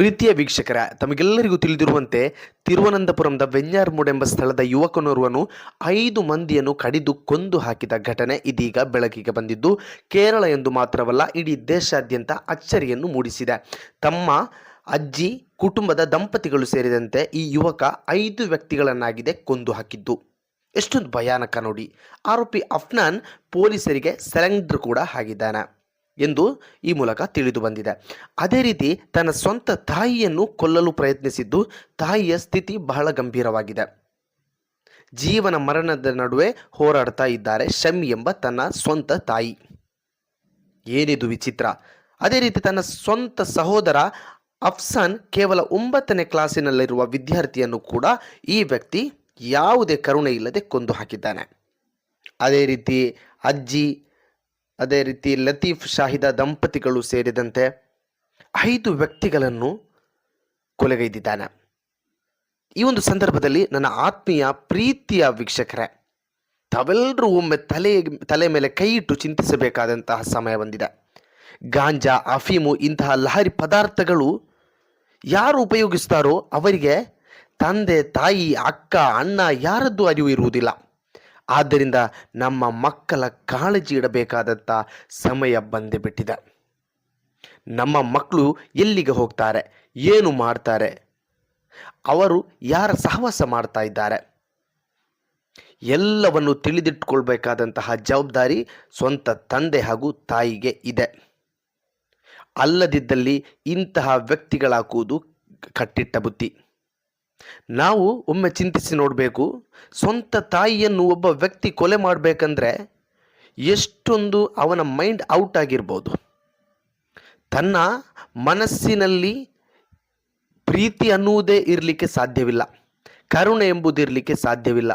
ಪ್ರೀತಿಯ ವೀಕ್ಷಕರ, ತಮಗೆಲ್ಲರಿಗೂ ತಿಳಿದಿರುವಂತೆ ತಿರುವನಂತಪುರಂದ ವೆಂಜಾರ್ಮೂಡ್ ಎಂಬ ಸ್ಥಳದ ಯುವಕನೋರ್ವನು ಐದು ಮಂದಿಯನ್ನು ಕಡಿದು ಕೊಂದು ಹಾಕಿದ ಘಟನೆ ಇದೀಗ ಬೆಳಕಿಗೆ ಬಂದಿದ್ದು, ಕೇರಳ ಎಂದು ಮಾತ್ರವಲ್ಲ, ಇಡೀ ದೇಶಾದ್ಯಂತ ಅಚ್ಚರಿಯನ್ನು ಮೂಡಿಸಿದೆ. ತಮ್ಮ ಅಜ್ಜಿ, ಕುಟುಂಬದ ದಂಪತಿಗಳು ಸೇರಿದಂತೆ ಈ ಯುವಕ ಐದು ವ್ಯಕ್ತಿಗಳನ್ನಾಗಿದೆ ಕೊಂದು ಹಾಕಿದ್ದು. ಎಷ್ಟೊಂದು ಭಯಾನಕ ನೋಡಿ. ಆರೋಪಿ ಅಫ್ನಾನ್ ಪೊಲೀಸರಿಗೆ ಸೆಲೆಂಡ್ರ್ ಕೂಡ ಆಗಿದ್ದಾನೆ ಎಂದು ಈ ಮೂಲಕ ತಿಳಿದು ಬಂದಿದೆ. ಅದೇ ರೀತಿ ತನ್ನ ಸ್ವಂತ ತಾಯಿಯನ್ನು ಕೊಲ್ಲಲು ಪ್ರಯತ್ನಿಸಿದ್ದು ತಾಯಿಯ ಸ್ಥಿತಿ ಬಹಳ ಗಂಭೀರವಾಗಿದೆ. ಜೀವನ ಮರಣದ ನಡುವೆ ಹೋರಾಡ್ತಾ ಇದ್ದಾರೆ ಶಮಿ ಎಂಬ ತನ್ನ ಸ್ವಂತ ತಾಯಿ. ಏನಿದು ವಿಚಿತ್ರ. ಅದೇ ರೀತಿ ತನ್ನ ಸ್ವಂತ ಸಹೋದರ ಅಫ್ಸಾನ್ ಕೇವಲ ಒಂಬತ್ತನೇ ಕ್ಲಾಸಿನಲ್ಲಿರುವ ವಿದ್ಯಾರ್ಥಿಯನ್ನು ಕೂಡ ಈ ವ್ಯಕ್ತಿ ಯಾವುದೇ ಕರುಣೆ ಇಲ್ಲದೆ ಕೊಂದು ಹಾಕಿದ್ದಾನೆ. ಅದೇ ರೀತಿ ಅಜ್ಜಿ ಅದೇ ರೀತಿ ಲತೀಫ್ ಶಾಹಿದ ದಂಪತಿಗಳು ಸೇರಿದಂತೆ ಐದು ವ್ಯಕ್ತಿಗಳನ್ನು ಕೊಲೆಗೈದಿದ್ದಾನೆ. ಈ ಒಂದು ಸಂದರ್ಭದಲ್ಲಿ ನನ್ನ ಆತ್ಮೀಯ ಪ್ರೀತಿಯ ವೀಕ್ಷಕರೇ, ತಾವೆಲ್ಲರೂ ಒಮ್ಮೆ ತಲೆ ತಲೆ ಮೇಲೆ ಕೈ ಇಟ್ಟು ಚಿಂತಿಸಬೇಕಾದಂತಹ ಸಮಯ ಬಂದಿದೆ. ಗಾಂಜಾ, ಅಫೀಮು ಇಂತಹ ಲಹರಿ ಪದಾರ್ಥಗಳು ಯಾರು ಉಪಯೋಗಿಸ್ತಾರೋ ಅವರಿಗೆ ತಂದೆ, ತಾಯಿ, ಅಕ್ಕ, ಅಣ್ಣ ಯಾರದ್ದು ಅರಿವು ಇರುವುದಿಲ್ಲ. ಆದ್ದರಿಂದ ನಮ್ಮ ಮಕ್ಕಳ ಕಾಳಜಿ ಇಡಬೇಕಾದಂಥ ಸಮಯ ಬಂದೇ ಬಿಟ್ಟಿದೆ ನಮ್ಮ ಮಕ್ಕಳು ಎಲ್ಲಿಗೆ ಹೋಗ್ತಾರೆ? ಏನು ಮಾಡ್ತಾರೆ? ಅವರು ಯಾರ ಸಹವಾಸ ಮಾಡ್ತಾ ಇದ್ದಾರೆ? ಎಲ್ಲವನ್ನು ತಿಳಿದಿಟ್ಕೊಳ್ಬೇಕಾದಂತಹ ಜವಾಬ್ದಾರಿ ಸ್ವಂತ ತಂದೆ ಹಾಗೂ ತಾಯಿಗೆ ಇದೆ. ಅಲ್ಲದಿದ್ದಲ್ಲಿ ಇಂತಹ ವ್ಯಕ್ತಿಗಳಾಕುವುದು ಕಟ್ಟಿಟ್ಟ ಬುದ್ಧಿ. ನಾವು ಒಮ್ಮೆ ಚಿಂತಿಸಿ ನೋಡಬೇಕು, ಸ್ವಂತ ತಾಯಿಯನ್ನು ಒಬ್ಬ ವ್ಯಕ್ತಿ ಕೊಲೆ ಮಾಡಬೇಕಂದ್ರೆ ಎಷ್ಟೊಂದು ಅವನ ಮೈಂಡ್ ಔಟ್ ಆಗಿರ್ಬೋದು. ತನ್ನ ಮನಸ್ಸಿನಲ್ಲಿ ಪ್ರೀತಿ ಅನ್ನುವುದೇ ಇರಲಿಕ್ಕೆ ಸಾಧ್ಯವಿಲ್ಲ, ಕರುಣೆ ಎಂಬುದಿರಲಿಕ್ಕೆ ಸಾಧ್ಯವಿಲ್ಲ.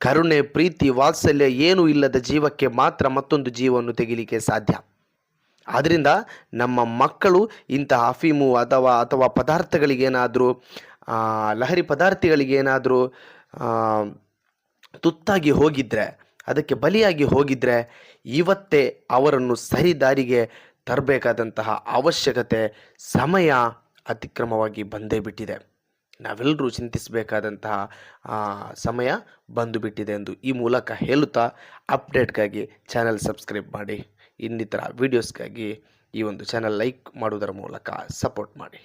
ಕರುಣೆ, ಪ್ರೀತಿ, ವಾತ್ಸಲ್ಯ ಏನೂ ಇಲ್ಲದ ಜೀವಕ್ಕೆ ಮಾತ್ರ ಮತ್ತೊಂದು ಜೀವವನ್ನು ತೆಗಿಲಿಕ್ಕೆ ಸಾಧ್ಯ. ಆದ್ದರಿಂದ ನಮ್ಮ ಮಕ್ಕಳು ಇಂತಹ ಅಫೀಮು ಅಥವಾ ಅಥವಾ ಪದಾರ್ಥಗಳಿಗೇನಾದರೂ ಲಹರಿ ಪದಾರ್ಥಗಳಿಗೆ ಏನಾದರೂ ತುತ್ತಾಗಿ ಹೋಗಿದ್ರೆ, ಅದಕ್ಕೆ ಬಲಿಯಾಗಿ ಹೋಗಿದ್ರೆ, ಇವತ್ತೇ ಅವರನ್ನು ಸರಿ ದಾರಿಗೆ ತರಬೇಕಾದಂತಹ ಅವಶ್ಯಕತೆ ಸಮಯ ಅತಿಕ್ರಮವಾಗಿ ಬಂದೇ ಬಿಟ್ಟಿದೆ. ನಾವೆಲ್ಲರೂ ಚಿಂತಿಸಬೇಕಾದಂತಹ ಸಮಯ ಬಂದು ಬಿಟ್ಟಿದೆ ಎಂದು ಈ ಮೂಲಕ ಹೇಳುತ್ತಾ ಅಪ್ಡೇಟ್ಗಾಗಿ ಚಾನಲ್ ಸಬ್ಸ್ಕ್ರೈಬ್ ಮಾಡಿ, ಇನ್ನಿತರ ವೀಡಿಯೋಸ್ಗಾಗಿ ಈ ಒಂದು ಚಾನಲ್ ಲೈಕ್ ಮಾಡುವುದರ ಮೂಲಕ ಸಪೋರ್ಟ್ ಮಾಡಿ.